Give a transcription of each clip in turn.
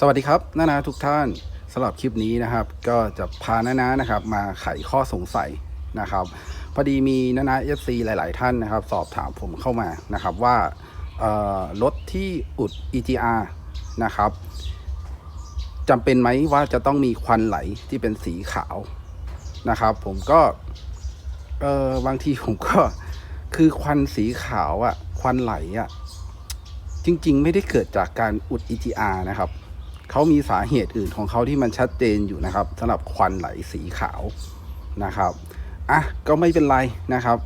สวัสดีครับนานาทุกท่านสำหรับคลิปนี้นะครับ ก็จะพานานานะครับ มาไขข้อสงสัยนะครับ พอดีมีนานาเอฟซีหลาย ๆ ท่านนะครับ สอบถามผมเข้ามานะครับว่ารถที่อุด EGR นะครับจำเป็นไหมว่าจะต้องมีควันไหลที่เป็นสีขาวนะครับ ผมก็เออบางทีผมก็คือควันสีขาวอะควันไหลอะจริง ๆ ไม่ได้เกิดจากการอุด EGR นะครับ เขามีสาเหตุอื่นของเขาที่มันชัดเจนอยู่นะครับสำหรับควันไหลสีขาวนะครับอะก็ไม่เป็นไรนะครับ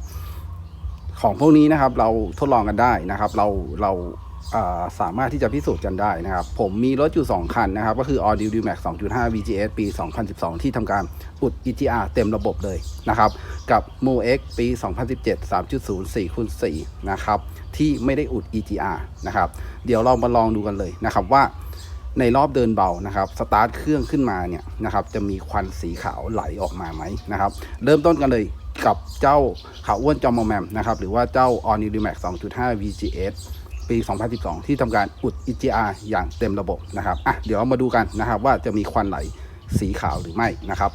ของพวกนี้นะครับเราทดลองกันได้นะครับ เราเราสามารถที่จะพิสูจน์กันได้นะครับ ผมมีรถอยู่ 2 คันนะครับ ก็คือ All d u Max 2.5 VGS ปี 2012 ที่ทำการอุด EGR เต็มระบบเลยนะครับ กับ m o X ปี 2017 3.0 4คูณ4นะครับ ที่ไม่ได้อุด EGR นะครับ เดี๋ยวเรามาลองดูกันเลยนะครับว่า ในรอบเดินเบานะครับสตาร์ทเครื่องขึ้นมาเนี่ยนะครับจะมีควันสีขาวไหลออกมาไหมนะครับเริ่มต้นกันเลยกับเจ้าขาวอ้วนจอมอมแมมนะครับหรือว่าเจ้า o n i d m a x 2.5 VGS ปี 2012 ที่ทำการอุด EGR อย่างเต็มระบบนะครับอะเดี๋ยวมาดูกันนะครับว่าจะมีควันไหลสีขาวหรือไม่นะครับ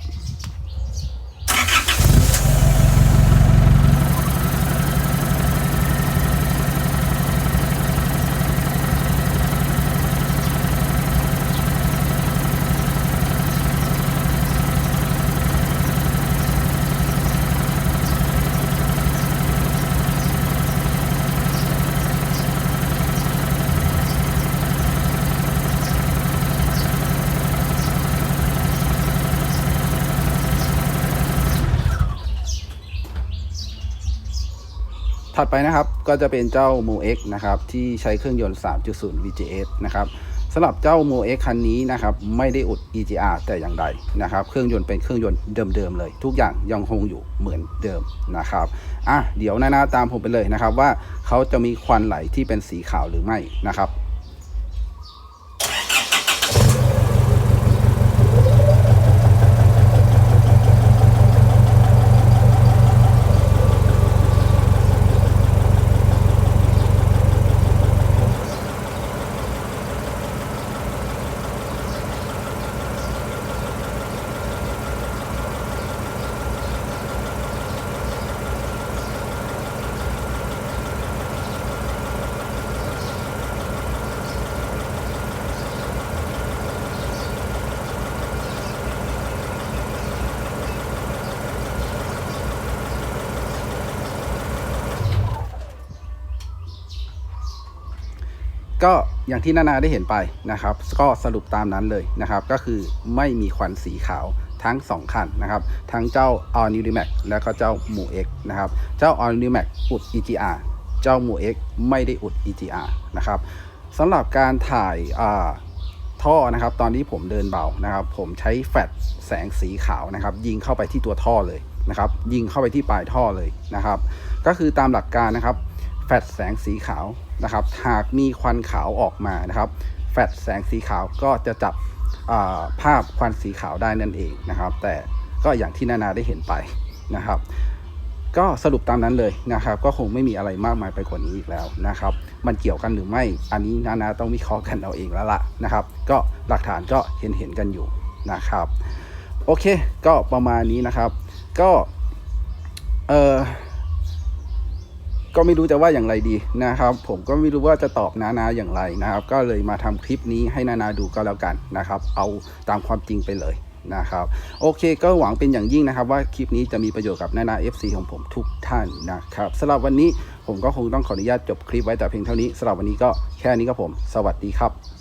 ถัดไปนะครับก็จะเป็นเจ้า m o X นะครับที่ใช้เครื่องยนต์ 3.0 VGS นะครับสำหรับเจ้า m o X คันนี้นะครับไม่ได้อุด EGR แต่อย่างใดนะครับเครื่องยนต์เป็นเครื่องยนต์เดิมๆเลย ทุกอย่างยังคงอยู่เหมือนเดิมนะครับอะเดี๋ยวนานาตามผมไปเลยนะครับว่าเขาจะมีควันไหลที่เป็นสีขาวหรือไม่นะครับ ก็อย่างที่นานาได้เห็นไปนะครับ ก็สรุปตามนั้นเลยนะครับ ก็คือไม่มีควันสีขาวทั้ง 2 คันนะครับ ทั้งเจ้า All New Max และก็เจ้า m o X นะครับ เจ้า All New Max อุด EGR เจ้า m o X ไม่ได้อุด EGR นะครับสำหรับการถ่ายอ่าท่อนะครับ ตอนที่ผมเดินเบานะครับ ผมใช้แฟลชแสงสีขาวนะครับ ยิงเข้าไปที่ตัวท่อเลยนะครับ ยิงเข้าไปที่ปลายท่อเลยนะครับ ก็คือตามหลักการนะครับ แฟลชแสงสีขาว นะครับ หากมีควันขาวออกมานะครับ แฟลชแสงสีขาวก็จะจับาภาพควันสีขาวได้นั่นเองนะครับ แต่ก็อย่างที่นานาได้เห็นไปนะครับ ก็สรุปตามนั้นเลยนะครับ ก็คงไม่มีอะไรมากมายไปกว่านี้อีกแล้วนะครับ มันเกี่ยวกันหรือไม่ อันนี้นานาต้องวิเคราะห์กันเอาเองแล้วล่ะนะครับ ก็หลักฐานก็เห็นเห็นๆกันอยู่นะครับ โอเค ก็ประมาณนี้นะครับ ก็เออ ก็ไม่รู้จะว่าอย่างไรดีนะครับ ผมก็ไม่รู้ว่าจะตอบนานาอย่างไรนะครับ ก็เลยมาทำคลิปนี้ให้นานาดูก็แล้วกันนะครับ เอาตามความจริงไปเลยนะครับ โอเคก็หวังเป็นอย่างยิ่งนะครับ ว่าคลิปนี้จะมีประโยชน์กับนานา FC ของผมทุกท่านนะครับสำหรับวันนี้ผมก็คงต้องขออนุญาตจบคลิปไว้แต่เพียงเท่านี้สำหรับวันนี้ก็แค่นี้ครับผม สวัสดีครับ